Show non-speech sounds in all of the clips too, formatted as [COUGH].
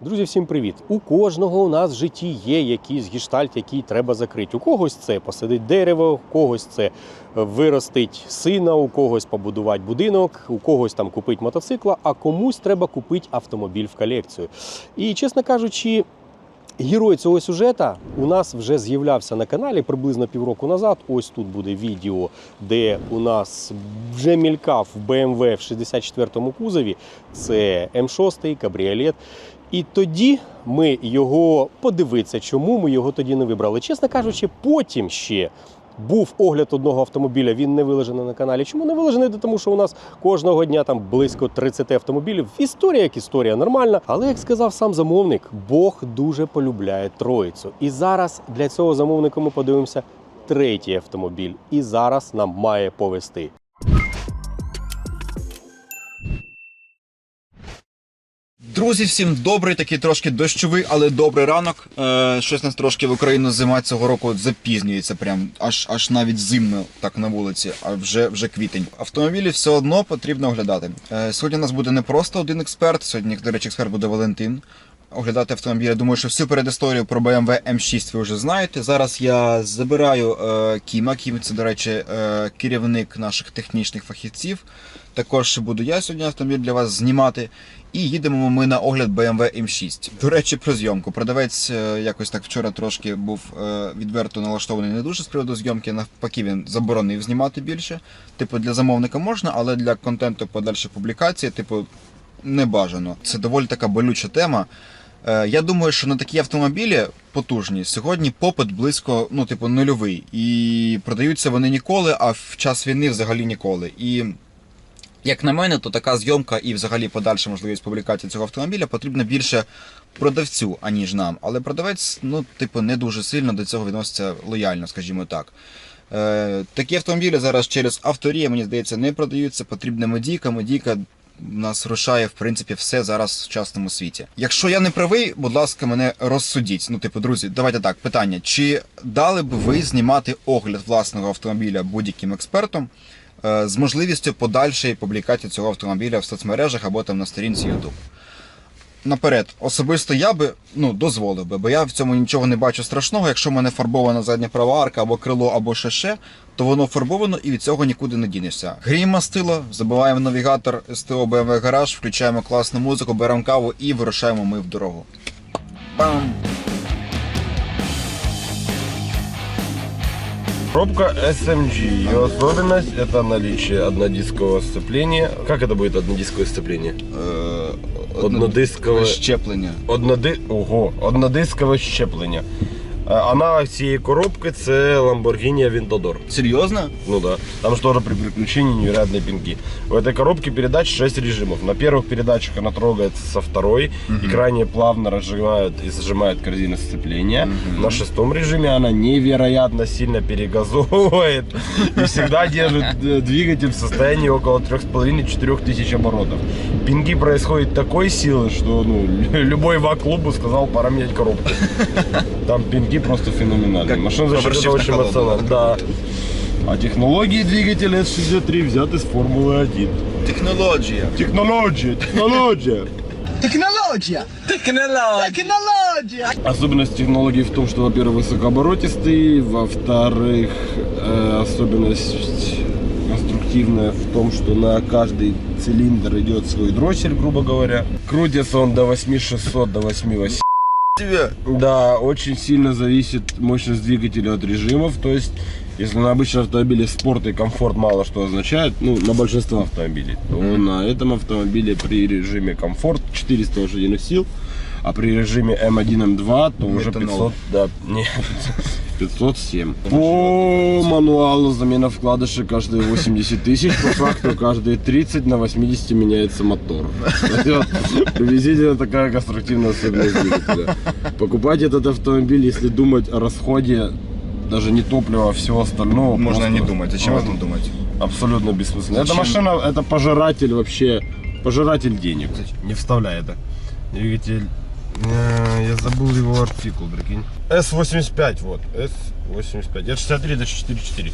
Друзі, всім привіт! У кожного у нас в житті є якийсь гештальт, який треба закрити. У когось це посадить дерево, у когось це виростить сина, у когось побудувати будинок, у когось там купить мотоцикла, а комусь треба купити автомобіль в колекцію. І чесно кажучи. Герой цього сюжета у нас вже з'являвся на каналі приблизно півроку назад. Ось тут буде відео, де у нас вже мількав BMW в 64-му кузові. Це М6, кабріолет. І тоді ми його подивитися, чому ми його тоді не вибрали. Чесно кажучи, потім ще. Був огляд одного автомобіля, він не виложений на каналі. Чому не виложений? Тому що у нас кожного дня там близько 30 автомобілів. Історія як історія нормальна. Але як сказав сам замовник, Бог дуже полюбляє троїцю. І зараз для цього замовника ми подивимося третій автомобіль. І зараз нам має повести. Друзі, всім добрий, такий трошки дощовий, але добрий ранок. Е, щось нас трошки в Україну зима цього року запізнюється, прям аж аж навіть зимно так на вулиці, а вже вже квітень. Автомобілі все одно потрібно оглядати. Е, сьогодні у нас буде не просто один експерт. Сьогодні, до речі, експерт буде Валентин. Оглядати автомобіль. Я думаю, що всю передісторію про BMW M6 ви вже знаєте. Зараз я забираю е, Кіма. Кім це, до речі, е, керівник наших технічних фахівців. Також буду я сьогодні автомобіль для вас знімати. І їдемо ми на огляд BMW M6. До речі, про зйомку. Продавець е, якось так вчора трошки був е, відверто налаштований не дуже з приводу зйомки. Навпаки, він заборонив знімати більше. Типу, для замовника можна, але для контенту подальшої публікації, типу, не бажано. Це доволі така болюча тема. Е, Я думаю, що на такі автомобілі потужні сьогодні попит близько, ну, типу, нульовий. І продаються вони ніколи, а в час війни взагалі ніколи. І як на мене, то така зйомка і взагалі подальша можливість публікації цього автомобіля потрібна більше продавцю, аніж нам. Але продавець, ну, типу, не дуже сильно до цього відноситься лояльно, скажімо так. Е, такі автомобілі зараз через авторія, мені здається, не продаються. Потрібна медійка. Медійка нас рушає, в принципі, все зараз в сучасному світі. Якщо я не правий, будь ласка, мене розсудіть. Ну, типу, друзі, давайте так. Питання: чи дали б ви знімати огляд власного автомобіля будь-яким експертом? е, З можливістю подальшої публікації цього автомобіля в соцмережах або там на сторінці YouTube. Наперед, особисто я би ну, дозволив би, бо я в цьому нічого не бачу страшного. Якщо в мене фарбована задня права арка або крило, або ще ще, то воно фарбовано і від цього нікуди не дінешся. Гріємо мастило, забиваємо навігатор СТО BMW Гараж, включаємо класну музику, беремо каву і вирушаємо ми в дорогу. Бам! Пробка SMG. Ее особенность это наличие однодискового сцепления. Как это будет однодисковое сцепление? Е, Однодискове. щеплення. Одноди... Ого, однодискове щеплення. Е, Аналог цієї коробки це Lamborghini Aventador. Серйозно? Ну да. Там же тоже при переключении невероятные пинки. В этой коробке передач 6 режимов. На первых передачах она трогается со второй и крайне плавно разжимает и сжимает корзину сцепления. На шестом режиме она невероятно сильно перегазовывает и всегда держит э, двигатель в состоянии около 3,5-4 тысяч оборотов. Пинки происходят такой силы, что ну, [LAUGHS] любой ВАК-клубу сказал, пора менять коробку. Там пинки просто феноменальные. Как Машина за счет этого очень эмоциональна. Да. А технологии двигателя S63 взяты с Формулы 1. Технологія. Технология, технология. Технология! Технология! Технология! Особенность технологии в том, что, во-первых, высокооборотистый, во-вторых, э, особенность конструктивная в том, что на каждый цилиндр идет свой дроссель, грубо говоря. Крутится он до 8600, до 8800. Тебе. Да, очень сильно зависит мощность двигателя от режимов. То есть, если на обычном автомобиле спорт и комфорт мало что означает, ну, на большинство автомобилей, то на этом автомобиле при режиме комфорт 400 лошадиных сил, а при режиме М1, М2, то уже Метанол. 500, да, не, [LAUGHS] 507. По мануалу замена вкладышей каждые 80 тысяч, по факту каждые 30 на 80 меняется мотор. [LAUGHS] Приблизительно такая конструктивная особенность двигателя. Покупать этот автомобиль, если думать о расходе даже не топлива, а всего остального. Можно просто- не думать. Зачем об Ну, этом думать? Абсолютно бессмысленно. Эта Зачем? машина, это пожиратель вообще, пожиратель денег. Не вставляй это. Двигатель, я забыл его артикул, прикинь. S85, вот, S85. Это 63 до 44.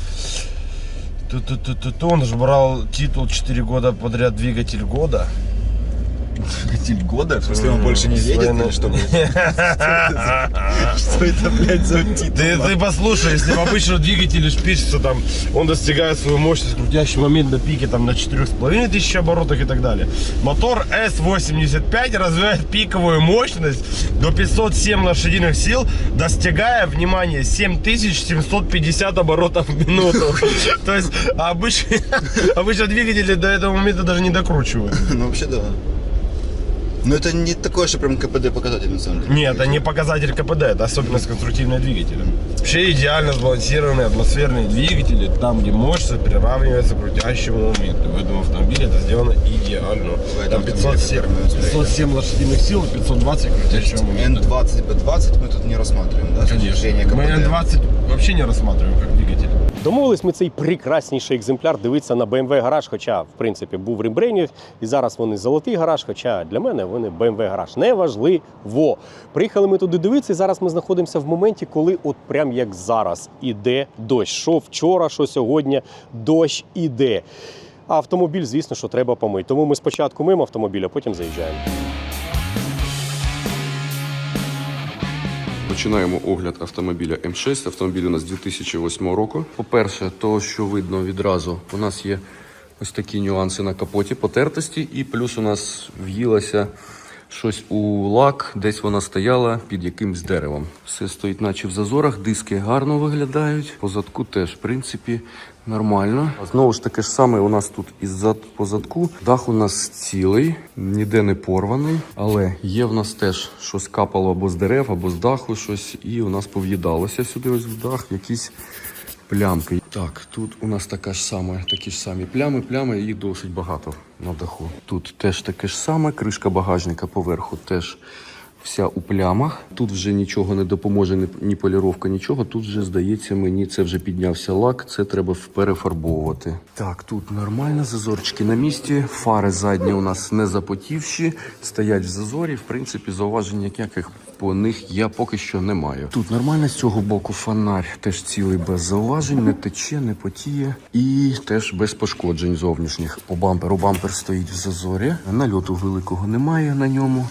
Тут, тут, тут, тут он же брал титул 4 года подряд двигатель года. Тип года? В смысле, он больше не едет или что? [LAUGHS] Что это, блядь, за титул? ты послушай, если в обычном двигателе пишется, там, он достигает свою мощность, крутящий момент на пике там, на 4,5 тысячи оборотах и так далее. Мотор S85 развивает пиковую мощность до 507 лошадиных сил, достигая, внимание, 7750 оборотов в минуту. [LAUGHS] То есть [LAUGHS] обычно двигатели до этого момента даже не докручивают. Ну, вообще, да. Но это не такой же прям КПД показатель, на самом деле. Нет, это не показатель КПД, это особенность конструктивного двигателя. Вообще идеально сбалансированные атмосферные двигатели, там, где мощность приравнивается к крутящему моменту. В этом автомобиле это сделано идеально. Там автомобиле, 507, который мы смотрели. 507 лошадиных сил и 520 крутящего момента. N20, B20 мы тут не рассматриваем, да? Конечно. Мы КПД. N20 вообще не рассматриваем как двигатель. Домовились ми цей прекрасніший екземпляр дивитися на BMW гараж, хоча в принципі був рембрендінг, і зараз вони золотий гараж. Хоча для мене вони BMW гараж. Неважливо. Приїхали ми туди дивитися. і Зараз ми знаходимося в моменті, коли, от прям як зараз, іде дощ. Що вчора, що сьогодні, дощ іде. А автомобіль, звісно, що треба помити. Тому ми спочатку мимо автомобіля, потім заїжджаємо. Починаємо огляд автомобіля М6. Автомобіль у нас 2008 року. По-перше, то, що видно відразу, у нас є ось такі нюанси на капоті, потертості, і плюс у нас в'їлося щось у лак, десь вона стояла під якимсь деревом. Все стоїть, наче в зазорах, диски гарно виглядають. По задку теж, в принципі, нормально. Знову ж таки ж саме у нас тут із зад по задку. Дах у нас цілий, ніде не порваний, але є в нас теж щось капало або з дерев, або з даху щось, і у нас пов'їдалося сюди ось в дах якісь плямки. Так, тут у нас така ж саме, такі ж самі плями, плями, їх досить багато на даху. Тут теж таке ж саме, кришка багажника поверху теж вся у плямах. Тут вже нічого не допоможе, ні, поліровка, нічого. Тут вже здається мені, це вже піднявся лак, це треба перефарбовувати. Так, тут нормально, зазорчики на місці. Фари задні у нас не запотівші, стоять в зазорі. В принципі, зауважень ніяких по них я поки що не маю. Тут нормально з цього боку фонарь теж цілий без зауважень, не тече, не потіє і теж без пошкоджень зовнішніх. По бамперу бампер стоїть в зазорі. Нальоту великого немає на ньому.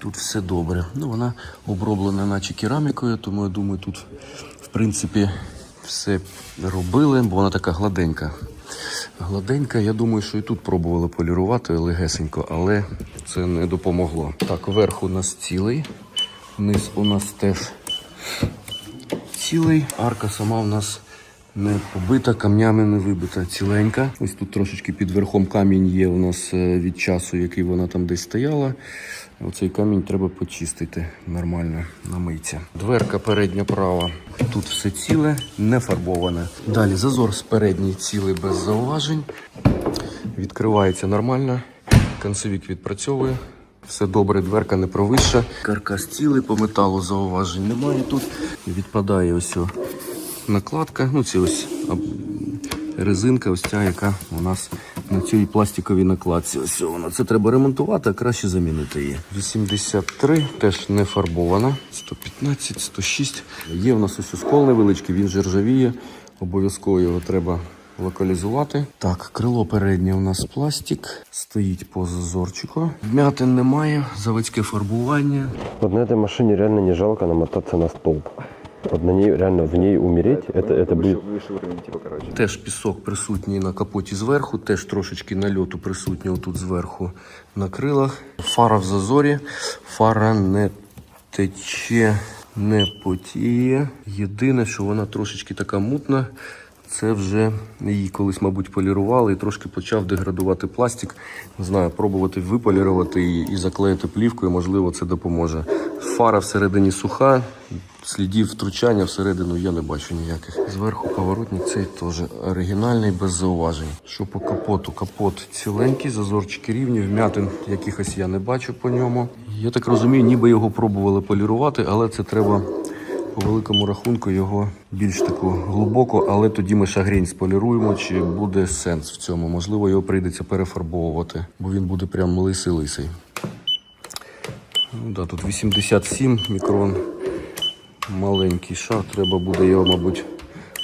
Тут все добре. Ну, вона оброблена наче керамікою, тому я думаю, тут в принципі все робили, бо вона така гладенька. Гладенька, я думаю, що і тут пробували полірувати легесенько, але це не допомогло. Так, верх у нас цілий, низ у нас теж цілий. Арка сама у нас не побита, камнями не вибита, ціленька. Ось тут трошечки під верхом камінь є у нас е, від часу, який вона там десь стояла. Оцей камінь треба почистити нормально на мийці. Дверка передня права. Тут все ціле, не фарбоване. Далі зазор з передній цілий без зауважень. Відкривається нормально. Концевік відпрацьовує. Все добре, дверка не провища. Каркас цілий, по металу зауважень немає тут. Відпадає ось накладка. Ну, це ось резинка, ось ця, яка у нас на цій пластиковій накладці. Ось вона. Це треба ремонтувати, а краще замінити її. 83, теж не фарбована. 115, 106. Є у нас ось скол невеличкий, він же ржавіє. Обов'язково його треба локалізувати. Так, крило переднє у нас пластик, стоїть по зазорчику. Вмятин немає, заводське фарбування. Вот на этой машине реально не жалко намотаться на столб. Вот на ній реально в ней умереть, это, это будет Теж пісок присутній на капоті зверху, теж трошечки нальоту присутнього тут зверху на крилах. Фара в зазорі, фара не тече, не потіє. Єдине, що вона трошечки така мутна. Це вже її колись, мабуть, полірували і трошки почав деградувати пластик. Не знаю, пробувати виполірувати її і заклеїти плівкою, можливо, це допоможе. Фара всередині суха, слідів втручання всередину я не бачу ніяких. Зверху поворотник цей теж оригінальний, без зауважень. Що по капоту? Капот ціленький, зазорчики рівні, вмятин якихось я не бачу по ньому. Я так розумію, ніби його пробували полірувати, але це треба по великому рахунку його більш таку глибоко, але тоді ми шагрінь споліруємо, чи буде сенс в цьому. Можливо, його прийдеться перефарбовувати, бо він буде прям лисий-лисий. Ну, да, тут 87 мікрон. Маленький шар, треба буде його, мабуть,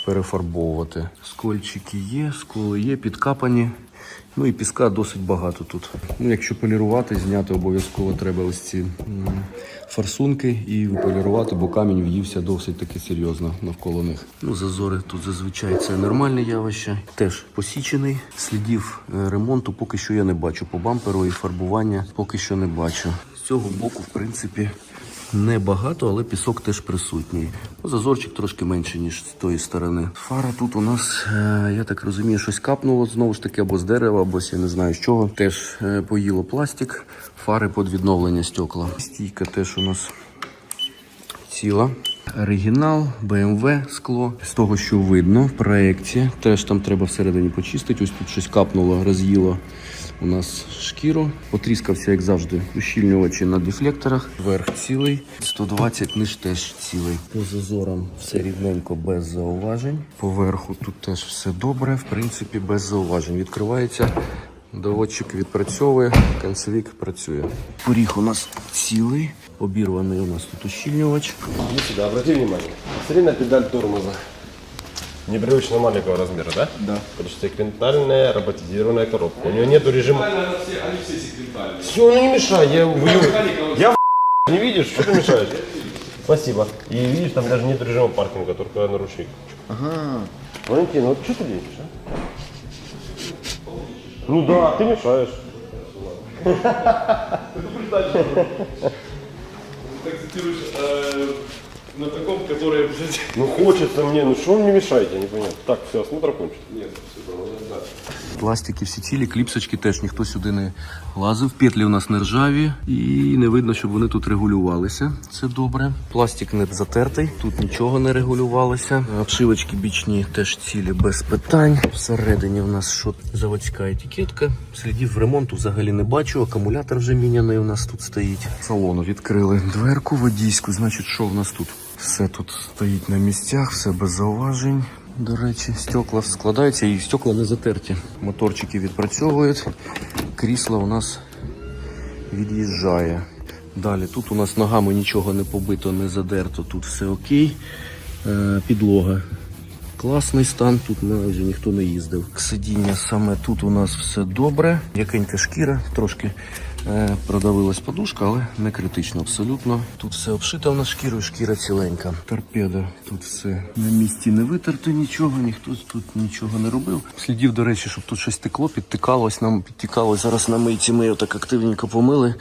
перефарбовувати. Скольчики є, сколи є, підкапані. Ну і піска досить багато тут. Ну, якщо полірувати, зняти обов'язково треба ось ці форсунки і виполірувати, бо камінь в'ївся досить таки серйозно навколо них. Ну, зазори тут зазвичай це нормальне явище. Теж посічений. Слідів е, ремонту поки що я не бачу. По бамперу і фарбування поки що не бачу. З цього боку, в принципі, Небагато, але пісок теж присутній. Ну, Зазорчик трошки менший, ніж з тої сторони. Фара тут у нас, е, я так розумію, щось капнуло знову ж таки, або з дерева, або я не знаю з чого. Теж е, поїло пластик, фари під відновлення стекла. Стійка теж у нас ціла. Оригінал, BMW скло. З того, що видно в проєкті, теж там треба всередині почистити. Ось тут щось капнуло, роз'їло у нас шкіру. Потріскався, як завжди, ущільнювачі на дефлекторах. Верх цілий. 120 ниж теж цілий. По зазорам все рівненько без зауважень. Поверху тут теж все добре, в принципі, без зауважень. Відкривається. Доводчик відпрацьовує, концевік працює. Поріг у нас цілий, обірваний у нас тут ущільнювач. Иди сюда, обрати внимание. Посмотри на педаль тормоза. Непривычно маленького размера, да? Да. Потому что секвентальная роботизированная коробка. У нее нету режима... Они все секвентальные. Все, ну не мешай, я Я в- не видишь, что ты мешаешь? Спасибо. И видишь, там даже нет режима паркинга, только на ручник. Ага. Валентин, вот что ты делаешь, а? Ну да, ты мешаешь. На таком, который, блядь, Ну хочется мне, ну что вы мне мешаете, я не понял. Так, все, осмотр окончен. Пластики всі цілі, кліпсочки теж ніхто сюди не лазив. Петлі у нас не ржаві і не видно, щоб вони тут регулювалися. Це добре. Пластик не затертий, тут нічого не регулювалося. Обшивочки бічні теж цілі без питань. Всередині у нас що заводська етикетка. Слідів ремонту взагалі не бачу. Акумулятор вже міняний у нас тут стоїть. Салону відкрили дверку водійську. Значить, що в нас тут? Все тут стоїть на місцях, все без зауважень. До речі, стекла складаються і стекла не затерті. Моторчики відпрацьовують. Крісло у нас від'їжджає. Далі тут у нас ногами нічого не побито, не задерто, тут все окей. Е, підлога. Класний стан, тут майже ніхто не їздив. Сидіння саме тут у нас все добре. Якенька шкіра, трошки продавилась подушка, але не критично абсолютно. Тут все обшито в нас шкірою, шкіра ціленька. Торпеда, тут все на місці не витерто нічого, ніхто тут нічого не робив. Слідів, до речі, щоб тут щось текло, підтикалось, нам підтікалось. Зараз на мийці ми його так активненько помили.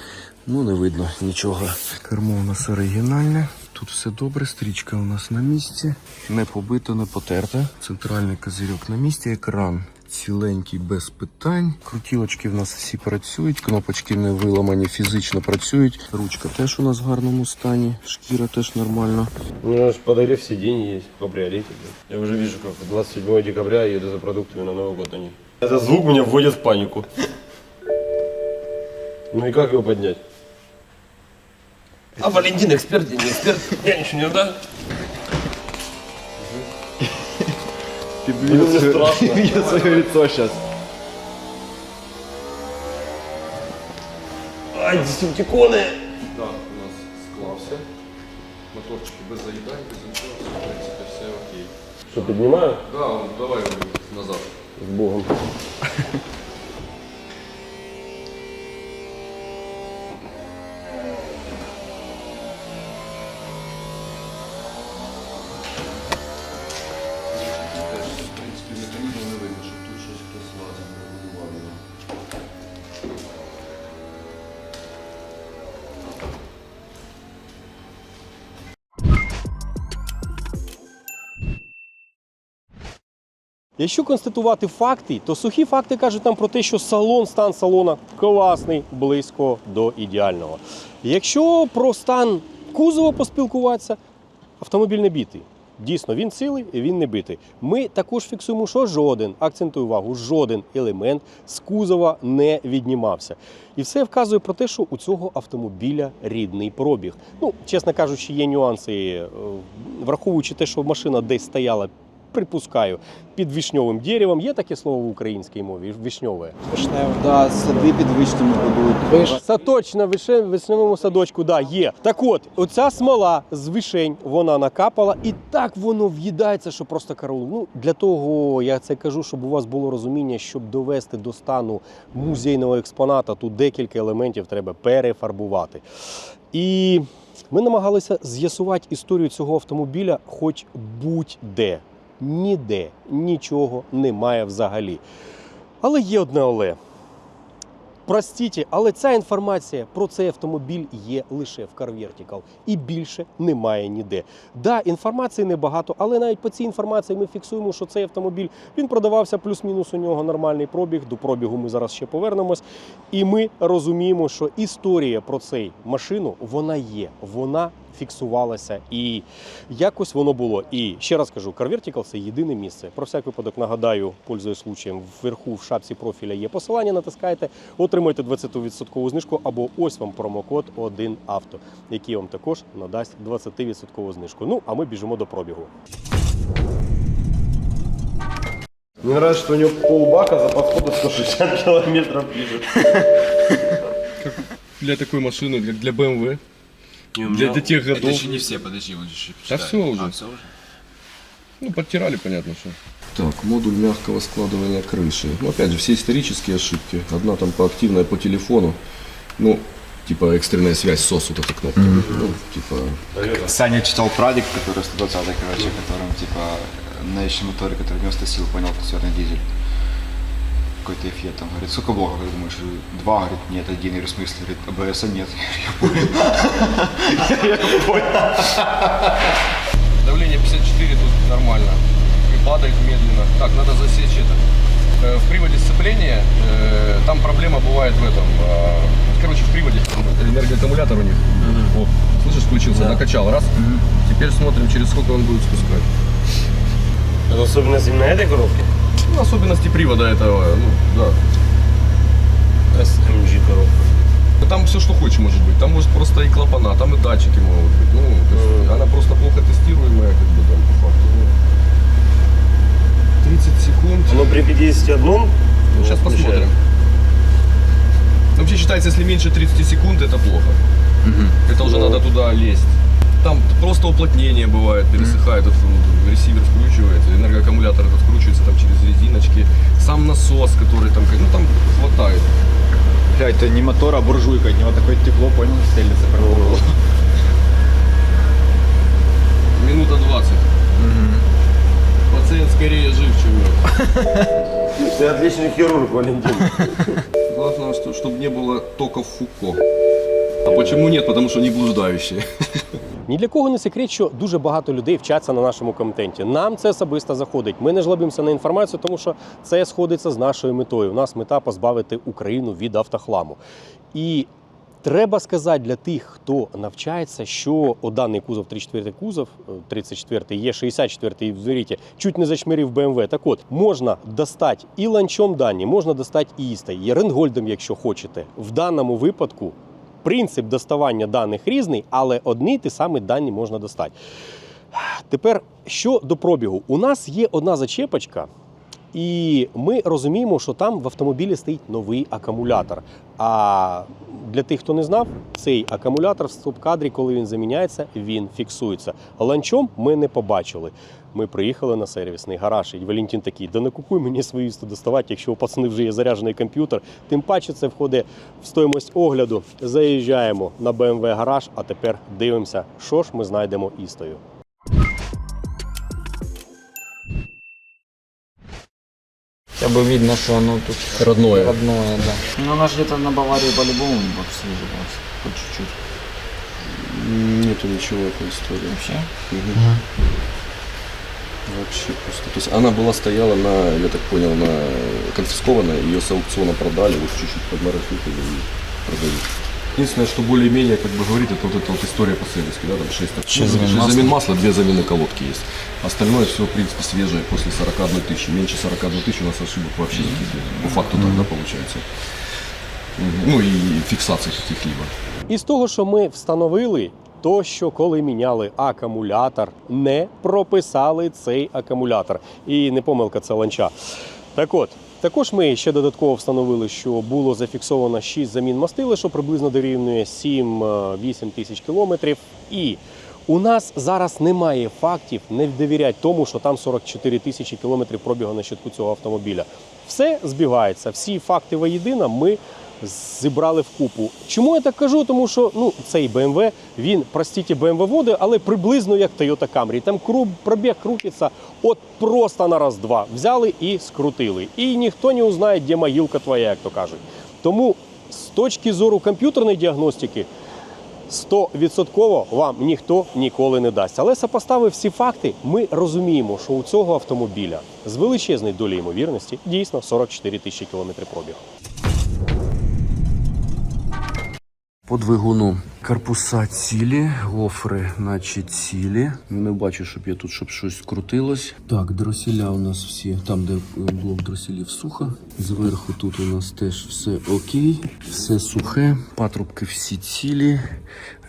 Ну, не видно нічого. Кермо у нас оригінальне. Тут все добре, стрічка у нас на місці. Не побито, не потерта. Центральний козирьок на місці, екран ціленький без питань. Крутілочки в нас всі працюють, кнопочки не виламані, фізично працюють. Ручка теж у нас в гарному стані, шкіра теж нормально. У меня же подогрев сидений есть по приоритете. Я уже вижу, как 27 декабря я еду за продуктами на Новый год они. Этот звук меня вводит в панику. Ну и как его поднять? А Валентин эксперт, я не эксперт. Я ничего не знаю. Ти видел свое- страшно. видел своє лицо зараз. Ай, десептиконы! Так, у нас склався. Моторчики без заїдань, без нічого, все, в принципі, все окей. Что, поднимаю? Да, давай назад. С Богом. Якщо констатувати факти, то сухі факти кажуть нам про те, що салон, стан салона класний, близько до ідеального. Якщо про стан кузова поспілкуватися, автомобіль не битий. Дійсно, він цілий, він не битий. Ми також фіксуємо, що жоден, акцентую увагу, жоден елемент з кузова не віднімався. І все вказує про те, що у цього автомобіля рідний пробіг. Ну, чесно кажучи, є нюанси, е, враховуючи те, що машина десь стояла припускаю, під вишньовим деревом. Є таке слово в українській мові вишньове. Да, сади під вишнями будують. Садочна више, вишневому садочку, да, є. Так от, оця смола з вишень вона накапала, і так воно в'їдається, що просто караул. Ну для того я це кажу, щоб у вас було розуміння, щоб довести до стану музейного експоната, тут декілька елементів треба перефарбувати. І ми намагалися з'ясувати історію цього автомобіля, хоч будь-де. Ніде нічого немає взагалі. Але є одне але. Простіть, але ця інформація про цей автомобіль є лише в Car Vertical і більше немає ніде. Да, інформації небагато, але навіть по цій інформації ми фіксуємо, що цей автомобіль він продавався плюс-мінус у нього нормальний пробіг. До пробігу ми зараз ще повернемось. І ми розуміємо, що історія про цей машину вона є, вона фіксувалася і якось воно було. І ще раз кажу, Car Vertical – це єдине місце. Про всяк випадок нагадаю, пользуюсь случаєм, вверху в шапці профіля є посилання, натискайте, отримайте 20% знижку або ось вам промокод 1 авто, який вам також надасть 20% знижку. Ну а ми біжимо до пробігу. Мне нравится, что у него полбака за подходу 160 километров пишет. Для такой машины, для, для BMW, для, для тех годов. не все, подожди, он же Да все уже. все уже? Ну, подтирали, понятно, что. Так, модуль мягкого складывания крыши. Ну, опять же, все исторические ошибки. Одна там по активной по телефону. Ну, типа экстренная связь СОС, вот эта кнопка. Ну, типа, Саня читал Прадик, который 120 короче, которым типа на еще моторе, который 90 сил, понял, что черный дизель. Какой-то эффект там. Говорит, сколько блоков? Я думаю, что два, говорит, нет, один. Я говорю, в смысле? Говорит, АБС нет. [LAUGHS] Давление 54 тут нормально. И падает медленно. Так, надо засечь это. Э, В приводе сцепления э, там проблема бывает в этом. э, Короче, в приводе энергоаккумулятор у них. Вот, слышишь, включился, накачал, раз. Теперь смотрим, через сколько он будет спускать. Это особенность именно этой коробки? Ну, особенности привода этого, ну, да. SMG коробка. Там все, что хочешь, может быть. Там может просто и клапана, там и датчики могут быть. Ну, то есть она просто плохо тестируемая, как бы там по факту. Ну, 30 секунд. Но при 51 Ну, сейчас посмотрим. Ну, Вообще считается, если меньше 30 секунд, это плохо. Это уже надо туда лезть. Там просто уплотнение бывает, пересыхает, этот, ресивер скручивается, энергоаккумулятор этот скручивается там через резиночки. Сам насос, который там, ну там хватает. Бля, это не мотор, а буржуйка. От него такое тепло, понял, стелится прям. Минута 20. Пациент скорее жив, чем. Ты отличный хирург, Валентин. Главное, что, чтобы не было тока в Фуко. А почему нет? Потому что они блуждающие. Ні для кого не секрет, що дуже багато людей вчаться на нашому контенті. Нам це особисто заходить. Ми не жлобимося на інформацію, тому що це сходиться з нашою метою. У нас мета позбавити Україну від автохламу. І треба сказати для тих, хто навчається, що о, даний кузов 34 кузов, е, 34 є 64 і зверіть, чуть не зачмирив BMW. Так от можна достати і ланчом дані, можна достати і істай, і Ренгольдом, якщо хочете. В даному випадку принцип доставання даних різний, але одні ті самі дані можна достати. Тепер що до пробігу, у нас є одна зачепочка, і ми розуміємо, що там в автомобілі стоїть новий акумулятор. А для тих, хто не знав, цей акумулятор в стоп-кадрі, коли він заміняється, він фіксується. Ланчом ми не побачили. Ми приїхали на сервісний гараж, і Валентин такий, да не купуй мені 100 доставати, якщо у пацани вже є заряджений комп'ютер. Тим паче це входить в стоїмость огляду. Заїжджаємо на BMW гараж, а тепер дивимося, що ж ми знайдемо істою. Хотя бы видно, что оно тут Родное. родное, да. Ну, оно же где-то на Баварии по-любому обслуживалось. Хоть чуть-чуть. нету ничего этой истории. Вообще? Вообще просто. То есть она была стояла на, я так понял, на конфискованная, ее с аукциона продали, вот чуть-чуть подмарафетили и продают. Единственное, что более-менее как бы говорит, это вот эта вот история по сервиске, да, там 6, Шесть замен масла. замен масла, две замены колодки есть. Остальное все, в принципе, свежее после 41 тысячи. Меньше 41 тысячи у нас ошибок вообще никаких нет. По факту так, да, получается. Мгм. Ну и фиксации каких-либо. І з того, що ми встановили, то, що коли міняли акумулятор, не прописали цей акумулятор. І не помилка, це ланча. Так от, також ми ще додатково встановили, що було зафіксовано 6 замін мастили, що приблизно дорівнює 7-8 тисяч кілометрів. І у нас зараз немає фактів не довіряти тому, що там 44 тисячі кілометрів пробігу на щитку цього автомобіля. Все збігається, всі факти воєдина. ми зібрали в купу. Чому я так кажу? Тому що ну цей BMW, він простіть BMW води, але приблизно як Toyota Camry. Там кру- пробіг крутиться от просто на раз-два. Взяли і скрутили. І ніхто не узнає, де могилка твоя, як то кажуть. Тому з точки зору комп'ютерної діагностики. 100% вам ніхто ніколи не дасть. Але сопоставив всі факти, ми розуміємо, що у цього автомобіля з величезною долею ймовірності дійсно 44 тисячі кілометрів пробігу. По двигуну корпуса цілі, гофри, наче цілі. Не бачу, щоб я тут щоб щось крутилось. Так, дросіля у нас всі, там, де е, блок дросілів сухо. Зверху тут у нас теж все окей, все сухе. Патрубки всі цілі.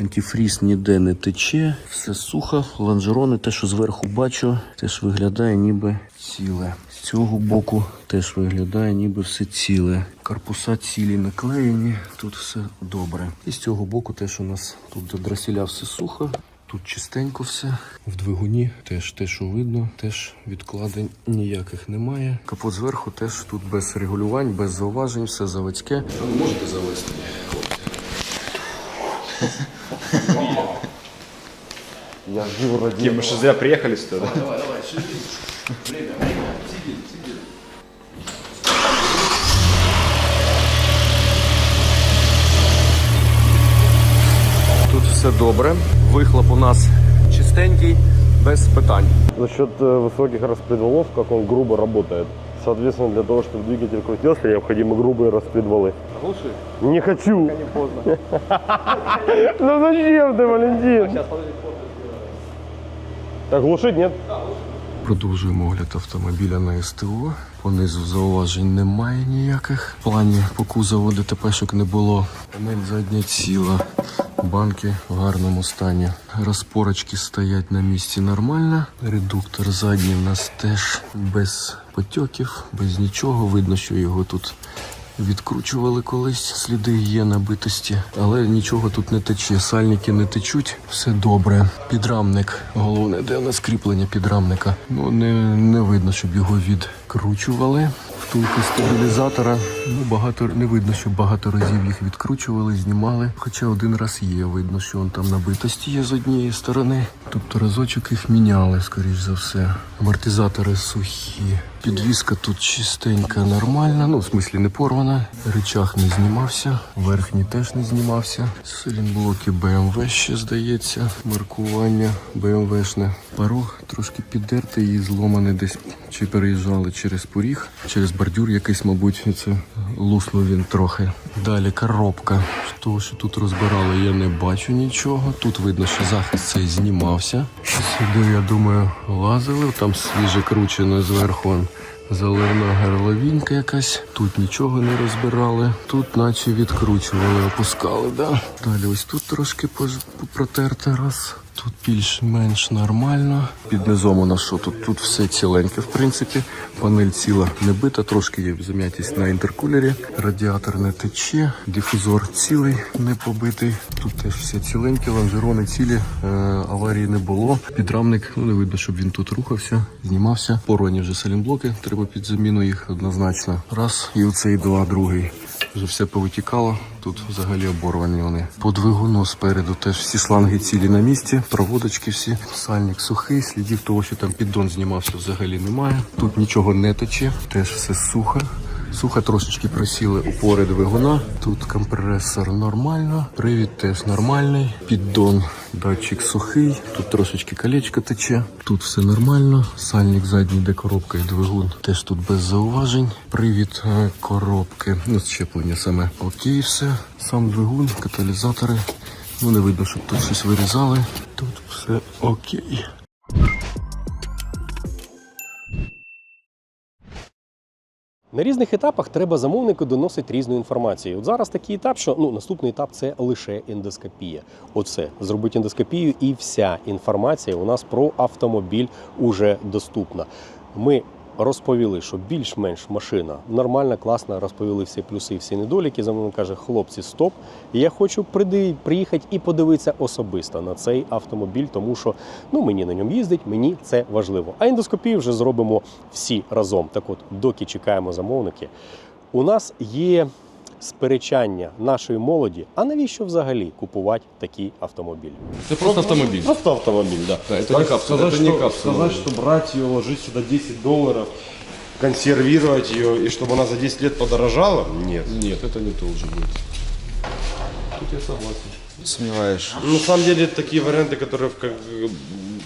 Антифріз ніде не тече, все сухо. Лонжерони, те, що зверху бачу, теж виглядає ніби ціле. З цього боку теж виглядає ніби все ціле. Корпуса цілі наклеєні, тут все добре. І з цього боку теж у нас тут до дросіля все сухо. Тут чистенько все. В двигуні теж те, що видно, теж відкладень ніяких немає. Капот зверху теж тут без регулювань, без зауважень, все заводське. Ви можете завести? Мы что зря приехали сюда, да? Тут все добре. Вихлоп у нас чистенький, без питань. За счет э, высоких распредвалов, как он грубо работает. Соответственно, для того, чтобы двигатель крутился, необходимы грубые распредвалы. Слушай. Не хочу. не поздно. [LAUGHS] Ну зачем ты, Валентин? Так глушить нет? Продовжуємо огляд автомобіля на СТО. Понизу зауважень немає ніяких. В плані по кузову ДТПшок не було. Панель задня ціла. Банки в гарному стані. Розпорочки стоять на місці нормально. Редуктор задній у нас теж без потьоків, без нічого. Видно, що його тут відкручували колись. Сліди є набитості, але нічого тут не тече. Сальники не течуть, все добре. Підрамник, головне, де у нас кріплення підрамника. Ну не, не видно, щоб його відкручували. Втулки стабілізатора. Ну багато не видно, що багато разів їх відкручували, знімали. Хоча один раз є. Видно, що он там набитості є з однієї сторони. Тобто разочок їх міняли, скоріш за все. Амортизатори сухі. Підвізка тут чистенька, нормальна. Ну, в смислі не порвана. Речах не знімався. Верхній теж не знімався. Силінблоки BMW ще здається. Маркування BMW-шне. Порог трошки піддертий і зломаний десь. Чи переїжджали через поріг, через бордюр якийсь, мабуть, це луснув він трохи. Далі коробка. Того, що тут розбирали, я не бачу нічого. Тут видно, що захист цей знімався. Сюди, я думаю, лазили. Там свіже кручено зверху. Заливна горловінка якась. Тут нічого не розбирали. Тут наче відкручували, опускали, да? Далі ось тут трошки пож- протерте раз. Тут більш-менш нормально. Під низом у нас що тут? Тут все ціленьке, в принципі. Панель ціла не бита, трошки є зам'ятість на інтеркулері. Радіатор не тече, дифузор цілий, не побитий. Тут теж все ціленьке, лонжерони цілі, е, аварії не було. Підрамник, ну не видно, щоб він тут рухався, знімався. Порвані вже салінблоки, треба під заміну їх однозначно. Раз, і оцей два, другий. Вже все повитікало. Тут взагалі оборвані вони. По двигуну спереду теж всі шланги цілі на місці, проводочки всі. Сальник сухий, слідів того, що там піддон знімався, взагалі немає. Тут нічого не тече, теж все сухо. Сухо трошечки просіли упори двигуна. Тут компресор нормально, привід теж нормальний. Піддон, датчик сухий. Тут трошечки колечко тече. Тут все нормально. Сальник задній, де коробка і двигун. Теж тут без зауважень. Привід е, коробки. Ну, щеплення саме окей, все. Сам двигун, каталізатори. Ну, не видно, щоб тут щось вирізали. Тут все окей. На різних етапах треба замовнику доносити різну інформацію. От зараз такий етап, що ну наступний етап це лише ендоскопія. Оце зробити ендоскопію, і вся інформація у нас про автомобіль уже доступна. Ми розповіли, що більш-менш машина нормальна, класна, розповіли всі плюси, всі недоліки. Замовник каже, хлопці, стоп. Я хочу приїхати і подивитися особисто на цей автомобіль, тому що ну мені на ньому їздить, мені це важливо. А ендоскопію вже зробимо всі разом. Так от, доки чекаємо замовники, у нас є сперечання нашої молоді. А навіщо взагалі купувати такі автомобілі? Это просто автомобиль. Просто автомобиль, да. Да, это не капсула, Сказать, это не что, капсула. сказать, что брать ее, ложить сюда 10 долларов, консервировать ее, и чтобы она за 10 лет подорожала? Нет. Нет, это не то уже будет. Тут я согласен. Сумніваєш. Ну, На самом деле, такие варианты, которые как, э,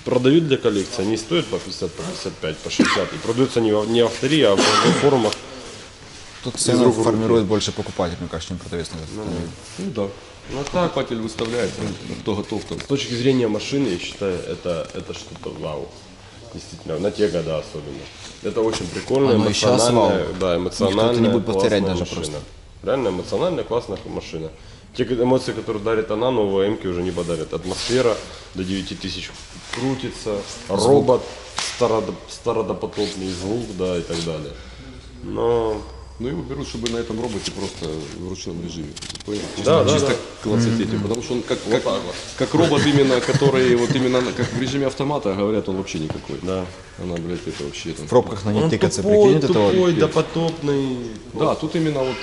продают для коллекции, они стоят по 50, по 55, по 60. И продаются не, в- не в автории, а в форумах. Тут цену рук формирует больше покупатель, мне кажется, чем продавец. наверное. Ну да. Ну, а покупатель выставляет, кто готов там. С точки зрения машины, я считаю, это, это что-то вау. Действительно, на те года особенно. Это очень прикольно, Оно эмоциональная, да, эмоциональная, не будет повторять классная даже машина. просто. Реально эмоциональная, классная машина. Те эмоции, которые дарит она, новые м уже не подарят. Атмосфера до 9 тысяч крутится, робот, стародо- стародопотопный звук, да, и так далее. Но Ну его берут, чтобы на этом роботе просто в ручном режиме. Да, чисто, да, чисто да. клацать этим, потому что он как, как, как робот именно, который вот именно как в режиме автомата, говорят, он вообще никакой. да. Она, блядь, это вообще там. В пробках на ней Он тыкаться, тупой, прикинь, это тупой, вот. допотопный. Да, тут именно вот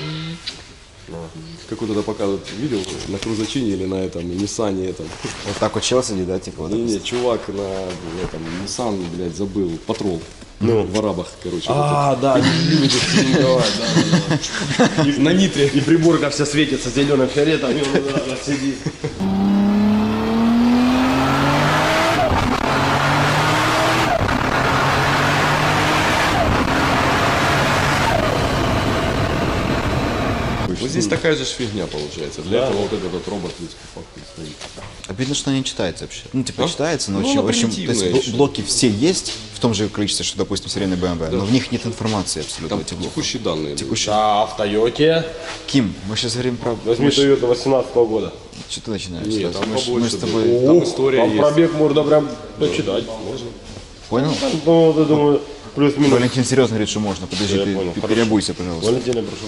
как вот это показывают, видел на крузачине или на этом Ниссане этом. Вот так вот чел сидит, да, типа вот Не, не, чувак на этом Nissan, блядь, забыл, патрол. Ну, в арабах, короче. вот А, да, любят на нитре. И приборка вся светится зеленым фиолетом. Вот здесь такая же фигня получается. Для этого вот этот робот здесь по факту стоит. Обидно, что она не читается вообще. Ну, типа, А? читается, но Ну, очень, очень- то есть еще. блоки все есть в том же количестве, что, допустим, современный BMW, но в них нет информации абсолютно Там этих блоках. текущие данные. Текущие. А в Тойоте? Ким, мы сейчас говорим про... Возьми мы Тойоту 18 года. Что ты начинаешь? Нет, там мы, мы с тобой... будет. Там история Там есть. пробег можно прям почитать. Понял? Ну, я думаю, плюс-минус. Валентин серьезно говорит, что можно. Подожди, Я ты, переобуйся, пожалуйста. Валентина, прошу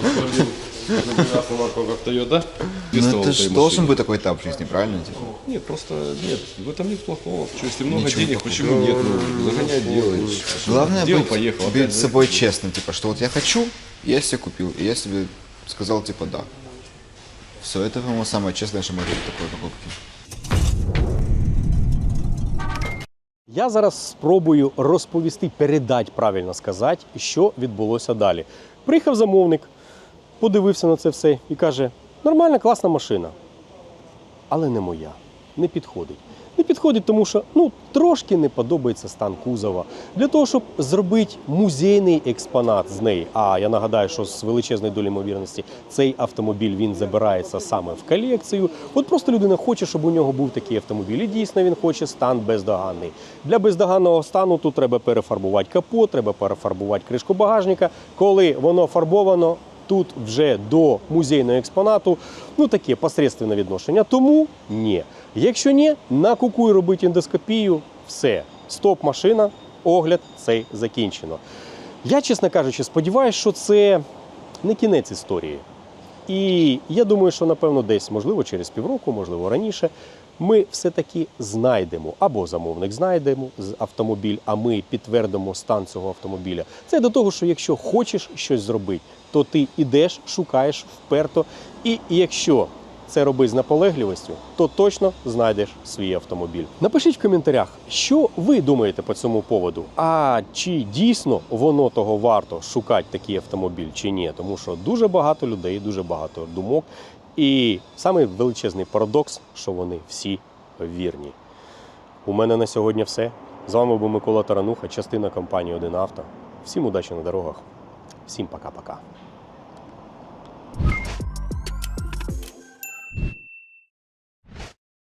[LAUGHS] прощения. Прекрасная марка, как Тойота. Ну, Тестовал это этой же должен машины. быть такой этап в жизни, правильно? Типа? Нет, просто нет, в этом нет плохого. Что, если много Ничего денег, плохого. почему нет? Ну, загонять делаешь. Главное Сделал, быть, поехал. быть Опять с же. собой честным, типа, что вот я хочу, я себе купил, и я себе сказал, типа, да. Все, это, по-моему, самое честное, что может быть в такой покупке. Я зараз спробую розповісти, передати, правильно сказати, що відбулося далі. Приїхав замовник, Подивився на це все і каже: нормальна, класна машина. Але не моя, не підходить. Не підходить, тому що ну, трошки не подобається стан кузова. Для того, щоб зробити музейний експонат з неї. А я нагадаю, що з величезної долі ймовірності цей автомобіль він забирається саме в колекцію. От просто людина хоче, щоб у нього був такий автомобіль. І дійсно він хоче стан бездоганний. Для бездоганного стану тут треба перефарбувати капот, треба перефарбувати кришку багажника. Коли воно фарбовано, тут вже до музейного експонату ну таке посередственне відношення. Тому ні. Якщо ні, на кукуй робити ендоскопію, все, стоп, машина, огляд цей закінчено. Я, чесно кажучи, сподіваюся, що це не кінець історії. І я думаю, що напевно десь, можливо, через півроку, можливо, раніше, ми все-таки знайдемо або замовник знайдемо автомобіль, а ми підтвердимо стан цього автомобіля. Це до того, що якщо хочеш щось зробити, то ти ідеш, шукаєш вперто. І якщо це робити з наполегливістю, то точно знайдеш свій автомобіль. Напишіть в коментарях, що ви думаєте по цьому поводу. А чи дійсно воно того варто шукати такий автомобіль чи ні? Тому що дуже багато людей, дуже багато думок. І самий величезний парадокс, що вони всі вірні. У мене на сьогодні все. З вами був Микола Тарануха, частина компанії 1 Авто. Всім удачі на дорогах, всім пока-пока.